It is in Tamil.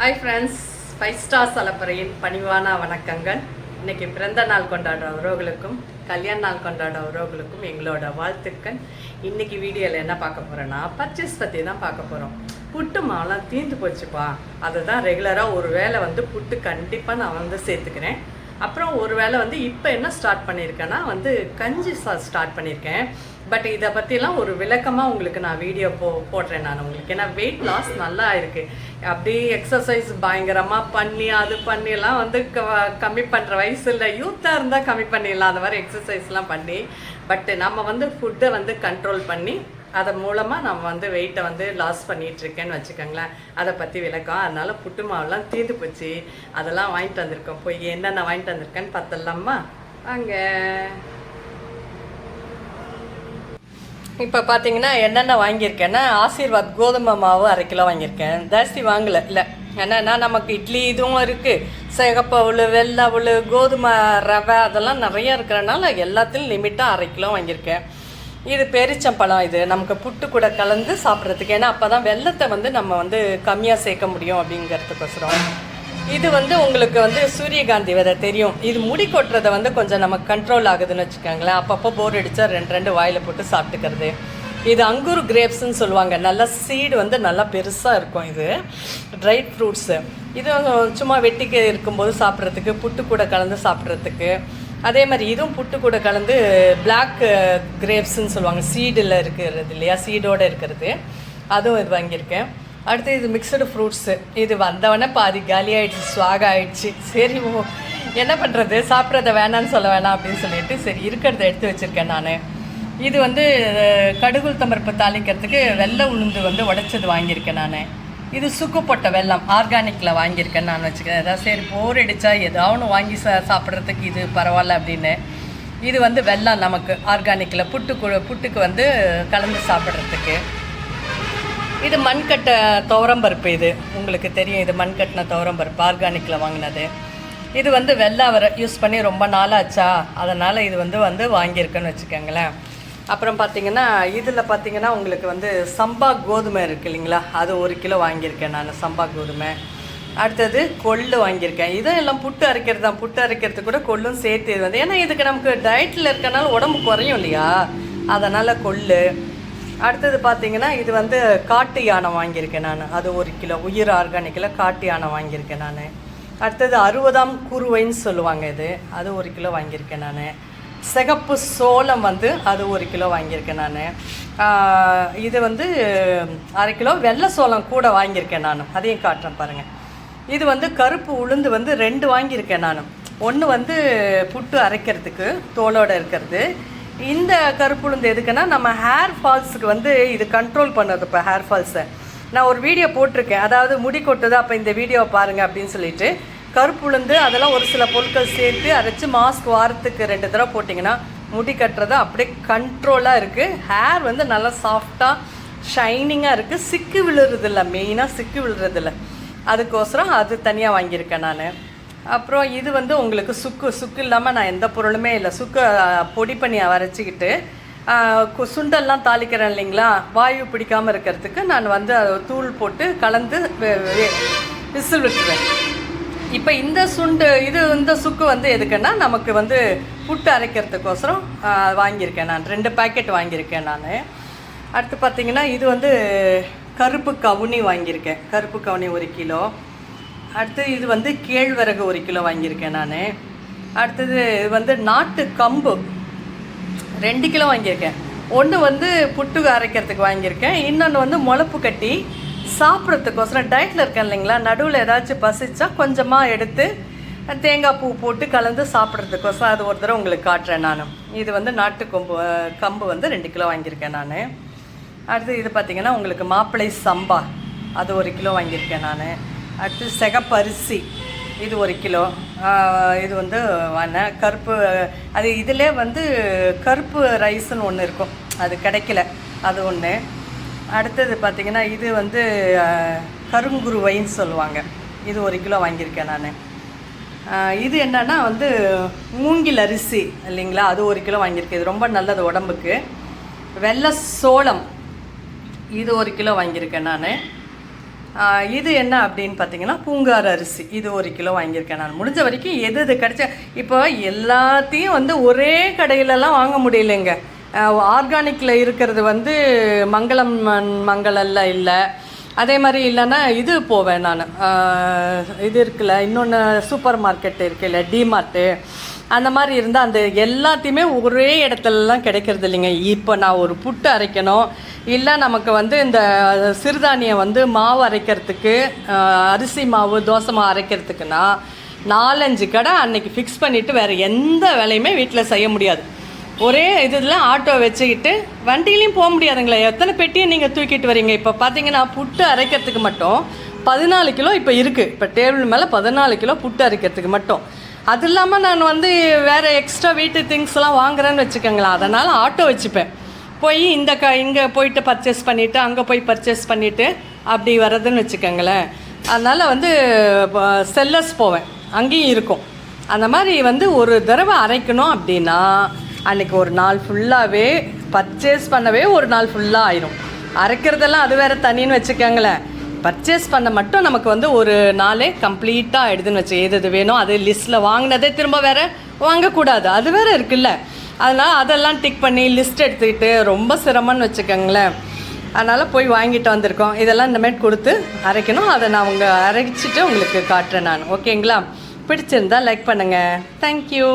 ஹாய் ஃப்ரெண்ட்ஸ் ஃபைவ் ஸ்டார் சலப்பறையின் பணிவான வணக்கங்கள். இன்னைக்கு பிறந்த நாள் கொண்டாடுற உறவுகளுக்கும் கல்யாண நாள் கொண்டாடுற உறவுகளுக்கும் எங்களோட வாழ்த்துக்கள். இன்னைக்கு வீடியோவில் என்ன பார்க்க போகிறோன்னா பர்ச்சேஸ் பற்றி தான் பார்க்க போகிறோம் புட்டு மாலாம் தீந்து போச்சுப்பா. அதுதான் ரெகுலராக ஒரு வேளை வந்து புட்டு கண்டிப்பாக நான் வந்து சேர்த்துக்கிறேன். அப்புறம் ஒரு வேளை வந்து இப்போ என்ன ஸ்டார்ட் பண்ணியிருக்கேன்னா வந்து கஞ்சி சா ஸ்டார்ட் பண்ணியிருக்கேன் பட் இதை பற்றிலாம் ஒரு விளக்கமாக உங்களுக்கு நான் வீடியோ போ போடுறேன் நான் உங்களுக்கு. ஏன்னா வெயிட் லாஸ் நல்லா இருக்குது அப்படியே எக்ஸசைஸ் பயங்கரமாக பண்ணி அது பண்ணிலாம் வந்து க கம்மி பண்ணுற வயசு இல்லை யூத்தாக இருந்தால் கம்மி பண்ணிடலாம் அந்த மாதிரி எக்ஸசைஸ்லாம் பண்ணி பட் நம்ம வந்து ஃபுட்டை வந்து கண்ட்ரோல் பண்ணி அதன் மூலமாக நம்ம வந்து வெயிட்டை வந்து லாஸ் பண்ணிகிட்ருக்கேன்னு வச்சுக்கோங்களேன். அதை பற்றி விளக்கம். அதனால் புட்டு மாவுலாம் தீர்ந்து போச்சு. அதெல்லாம் வாங்கிட்டு வந்திருக்கோம். போய் என்னென்ன வாங்கிட்டு வந்திருக்கேன்னு பார்த்தலாமா அங்கே இப்போ பார்த்தீங்கன்னா என்னென்ன வாங்கியிருக்கேன்னா ஆசீர்வாத் கோதுமை மாவு அரை கிலோ வாங்கியிருக்கேன். ஜாஸ்தி வாங்கலை. இல்லை என்னன்னா நமக்கு இட்லி இதுவும் இருக்குது சிகப்பு அவள் வெள்ளை அவள் கோதுமை ரவை அதெல்லாம் நிறையா இருக்கிறனால எல்லாத்துலையும் லிமிட்டாக அரை கிலோ வாங்கியிருக்கேன். இது பெரிச்சம்பழம் இது. நமக்கு புட்டு கூட கலந்து சாப்பிட்றதுக்கு. ஏன்னா அப்போ தான் வெள்ளத்தை வந்து நம்ம வந்து கம்மியாக சேர்க்க முடியும் அப்படிங்கிறதுக்கோசரம். இது வந்து உங்களுக்கு வந்து சூரியகாந்தி விதை தெரியும். இது முடி கொட்டுறதை வந்து கொஞ்சம் நமக்கு கண்ட்ரோல் ஆகுதுன்னு வச்சுக்கோங்களேன். அப்பப்போ போர் அடித்தா ரெண்டு ரெண்டு வாயில் போட்டு சாப்பிட்டுக்கிறது. இது அங்கூர் கிரேப்ஸ்ன்னு சொல்லுவாங்க. நல்லா சீடு வந்து நல்லா பெருசாக இருக்கும் இது. ட்ரை ஃப்ரூட்ஸு இது வந்து சும்மா வெட்டிக்கு இருக்கும்போது சாப்பிட்றதுக்கு புட்டு கூட கலந்து சாப்பிட்றதுக்கு. அதே மாதிரி இதுவும் புட்டு கூட கலந்து பிளாக் கிரேப்ஸ்ன்னு uh, சொல்லுவாங்க. சீடில் இருக்கிறது இல்லையா? சீடோடு இருக்கிறது. அதுவும் இது வாங்கியிருக்கேன். அடுத்து இது மிக்சடு ஃப்ரூட்ஸு இது வந்தவொடனே பாதி காலி ஆகிடுச்சு ஸ்வாக ஆகிடுச்சு சரி ஓ என்ன பண்ணுறது சாப்பிட்றத வேணான்னு சொல்ல வேணாம் அப்படின்னு சொல்லிட்டு சரி இருக்கிறத எடுத்து வச்சுருக்கேன் நான் இது வந்து கடுகுள் தம்பருப்பு தாளிக்கிறதுக்கு வெள்ளை உளுந்து வந்து உடைச்சது வாங்கியிருக்கேன் நான் இது சுக்கு போட்ட வெல்லம் ஆர்கானிக்கில் வாங்கியிருக்கேன் நான் வச்சுக்கிறேன் அதான் சரி போர் அடித்தா ஏதாவது வாங்கி சா சாப்பிட்றதுக்கு இது பரவாயில்ல அப்படின்னு இது வந்து வெள்ளம் நமக்கு ஆர்கானிக்கில் புட்டு கு- புட்டுக்கு வந்து கலந்து சாப்பிட்றதுக்கு இது மண்கட்டை துவரம்பருப்பு இது. உங்களுக்கு தெரியும் இது மண்கட்டின துவரம்பருப்பு ஆர்கானிக்கில் வாங்கினது. இது வந்து வெள்ளாவரை யூஸ் பண்ணி ரொம்ப நாளாச்சா? அதனால் இது வந்து வந்து வாங்கியிருக்கேன்னு வச்சுக்கோங்களேன். அப்புறம் பார்த்தீங்கன்னா இதில் பார்த்தீங்கன்னா உங்களுக்கு வந்து சம்பா கோதுமை இருக்குது இல்லைங்களா? அது ஒரு கிலோ வாங்கியிருக்கேன் நான் சம்பா கோதுமை. அடுத்தது கொள்ளு வாங்கியிருக்கேன். இதுவும் எல்லாம் புட்டு அரைக்கிறது தான். புட்டு அரைக்கிறது கூட கொள்ளும் சேர்த்து இது வந்து. ஏன்னா இதுக்கு நமக்கு டயட்டில் இருக்கனால உடம்பு குறையும் இல்லையா? அதனால் கொள்ளு அடுத்தது பார்த்தீங்கன்னா இது வந்து காட்டு யானை வாங்கியிருக்கேன் நான். அது ஒரு கிலோ உயிர் ஆர்கானிக்கில் காட்டு யானை வாங்கியிருக்கேன் நான். அடுத்தது அறுபதாம் குருவைன்னு சொல்லுவாங்க இது. அது ஒரு கிலோ வாங்கியிருக்கேன் நான். சிகப்பு சோளம் வந்து அது ஒரு கிலோ வாங்கியிருக்கேன் நான். இது வந்து அரை கிலோ வெள்ளை சோளம் கூட வாங்கியிருக்கேன் நான். அதையும் காட்டுறேன் பாருங்கள் இது வந்து கருப்பு உளுந்து வந்து ரெண்டு வாங்கியிருக்கேன் நான். ஒன்று வந்து புட்டு அரைக்கிறதுக்கு தோலோடு இருக்கிறது. இந்த கருப்பு உளுந்து எதுக்குன்னா நம்ம ஹேர் ஃபால்ஸுக்கு வந்து இது கண்ட்ரோல் பண்ணுறது இப்போ ஹேர் ஃபால்ஸை நான் ஒரு வீடியோ போட்டிருக்கேன். அதாவது முடி கொட்டுது அப்போ இந்த வீடியோவை பாருங்கள் அப்படின்னு சொல்லிட்டு. கருப்பு உளுந்து அதெல்லாம் ஒரு சில பொருட்கள் சேர்த்து அரைச்சி மாஸ்க் வாரத்துக்கு ரெண்டு தடவை போட்டிங்கன்னா முடி கட்டுறது அப்படியே கண்ட்ரோலாக இருக்குது ஹேர் வந்து நல்லா சாஃப்டாக ஷைனிங்காக இருக்குது சிக்கு விழுறதில்ல மெயினாக சிக்கு விழுறதில்ல. அதுக்கோசரம் அது தனியாக வாங்கியிருக்கேன் நான். அப்புறம் இது வந்து உங்களுக்கு சுக்கு சுக்கு இல்லாமல் நான் எந்த பொருளுமே இல்லை. சுக்கு பொடி பண்ணி வரைச்சிக்கிட்டு கு- சுண்டெல்லாம் தாளிக்கிறேன் இல்லைங்களா? வாயு பிடிக்காமல் இருக்கிறதுக்கு நான் வந்து தூள் போட்டு கலந்து விசில் விட்டுருவேன். இப்போ இந்த சுண்டு இது இந்த சுக்கு வந்து எதுக்குன்னா நமக்கு வந்து புட்டு அரைக்கிறதுக்கோசரம் வாங்கியிருக்கேன் நான். ரெண்டு பேக்கெட் வாங்கியிருக்கேன் நான். அடுத்து பார்த்திங்கன்னா இது வந்து கருப்பு கவுனி வாங்கியிருக்கேன். கருப்பு கவுனி ஒரு கிலோ. அடுத்து இது வந்து கேழ்வரகு ஒரு கிலோ வாங்கியிருக்கேன் நான். அடுத்தது இது வந்து நாட்டு கம்பு. ரெண்டு கிலோ வாங்கியிருக்கேன். ஒன்று வந்து புட்டு அரைக்கிறதுக்கு வாங்கியிருக்கேன். இன்னொன்று வந்து முளப்பு கட்டி சாப்பிட்றதுக்கோசரம் டயட்டில் இருக்கேன் இல்லைங்களா? நடுவில் ஏதாச்சும் பசிச்சா கொஞ்சமாக எடுத்து தேங்காய் பூ போட்டு கலந்து சாப்பிட்றதுக்கோசரம் அது ஒரு தடவை உங்களுக்கு காட்டுறேன் நான். இது வந்து நாட்டு கொம்பு கம்பு வந்து ரெண்டு கிலோ வாங்கியிருக்கேன் நான். அடுத்து இது பார்த்திங்கன்னா உங்களுக்கு மாப்பிளை சம்பா. அது ஒரு கிலோ வாங்கியிருக்கேன் நான். அடுத்து சிகப்பரிசி. இது ஒரு கிலோ. இது வந்து வேணா கருப்பு அது இதிலே வந்து கருப்பு ரைஸ்னு ஒன்று இருக்கும். அது கிடைக்கல. அது ஒன்று அடுத்தது பார்த்திங்கன்னா இது வந்து கருங்குருவைன்னு சொல்லுவாங்க. இது ஒரு கிலோ வாங்கியிருக்கேன் நான். இது என்னென்னா வந்து மூங்கில் அரிசி இல்லைங்களா? அது ஒரு கிலோ வாங்கியிருக்கேன். இது ரொம்ப நல்லது உடம்புக்கு. வெள்ளை சோளம். இது ஒரு கிலோ வாங்கியிருக்கேன் நான். இது என்ன அப்படின்னு பார்த்தீங்கன்னா பூங்கார் அரிசி. இது ஒரு கிலோ வாங்கியிருக்கேன் நான். முடிஞ்ச வரைக்கும் எது எது கிடைச்ச இப்போ எல்லாத்தையும் வந்து ஒரே கடையிலலாம் வாங்க முடியலைங்க. ஆர்கானிக்கில் இருக்கிறது வந்து மங்களம் மண்- மங்களல்ல இல்லை. அதே மாதிரி இல்லைன்னா இது போவேன் நான். இது இருக்குல்ல இன்னொன்று சூப்பர் மார்க்கெட் இருக்குல்ல டிமார்ட்டு அந்த மாதிரி இருந்தால் அந்த எல்லாத்தையுமே ஒரே இடத்துலலாம் கிடைக்கிறது இல்லைங்க. இப்போ நான் ஒரு புட்டு அரைக்கணும். இல்லை நமக்கு வந்து இந்த சிறுதானியம் வந்து மாவு அரைக்கிறதுக்கு அரிசி மாவு தோசை மாவு அரைக்கிறதுக்குன்னா நாலஞ்சு கடை அன்னைக்கு ஃபிக்ஸ் பண்ணிவிட்டு வேறு எந்த வேலையுமே வீட்டில் செய்ய முடியாது. ஒரே இதில் ஆட்டோ வச்சுக்கிட்டு வண்டியிலையும் போக முடியாதுங்களே. எத்தனை பெட்டியை நீங்கள் தூக்கிட்டு வரீங்க? இப்போ பார்த்தீங்கன்னா புட்டு அரைக்கிறதுக்கு மட்டும் பதினாலு கிலோ இப்போ இருக்குது இப்போ டேபிள் மேலே பதினாலு கிலோ புட்டு அரைக்கிறதுக்கு மட்டும். அது இல்லாமல் நான் வந்து வேறு எக்ஸ்ட்ரா வீட்டு திங்ஸ்லாம் வாங்குறேன்னு வச்சுக்கோங்களேன். அதனால் ஆட்டோ வச்சுப்பேன். போய் இந்த க இங்கே போயிட்டு பர்ச்சேஸ் பண்ணிவிட்டு அங்கே போய் பர்ச்சேஸ் பண்ணிவிட்டு அப்படி வர்றதுன்னு வச்சுக்கோங்களேன். அதனால் வந்து செல்லர்ஸ் போவேன். அங்கேயும் இருக்கும். அந்த மாதிரி வந்து ஒரு தடவை அரைக்கணும் அப்படின்னா அன்றைக்கி ஒரு நாள் ஃபுல்லாகவே பர்ச்சேஸ் பண்ணவே ஒரு நாள் ஃபுல்லாக ஆயிரும். அரைக்கிறதெல்லாம் அது வேற தனின்னு வச்சுக்கோங்களேன். பர்ச்சேஸ் பண்ண மட்டும் நமக்கு வந்து ஒரு நாளே கம்ப்ளீட்டாக ஆயிடுதுன்னு வச்சு எது எது வேணும் அது லிஸ்ட்டில் வாங்கினதே திரும்ப வேற வாங்கக்கூடாது. அது வேற இருக்குல்ல. அதனால் அதெல்லாம் டிக் பண்ணி லிஸ்ட் எடுத்துக்கிட்டு ரொம்ப சிரமம்னு வச்சுக்கோங்களேன். அதனால் போய் வாங்கிட்டு வந்திருக்கோம். இதெல்லாம் இந்தமாரி கொடுத்து அரைக்கணும். அதை நான் உங்கள் அரைச்சிட்டு உங்களுக்கு காட்டுறேன் நான். ஓகேங்களா? பிடிச்சிருந்தா லைக் பண்ணுங்கள் தேங்க்யூ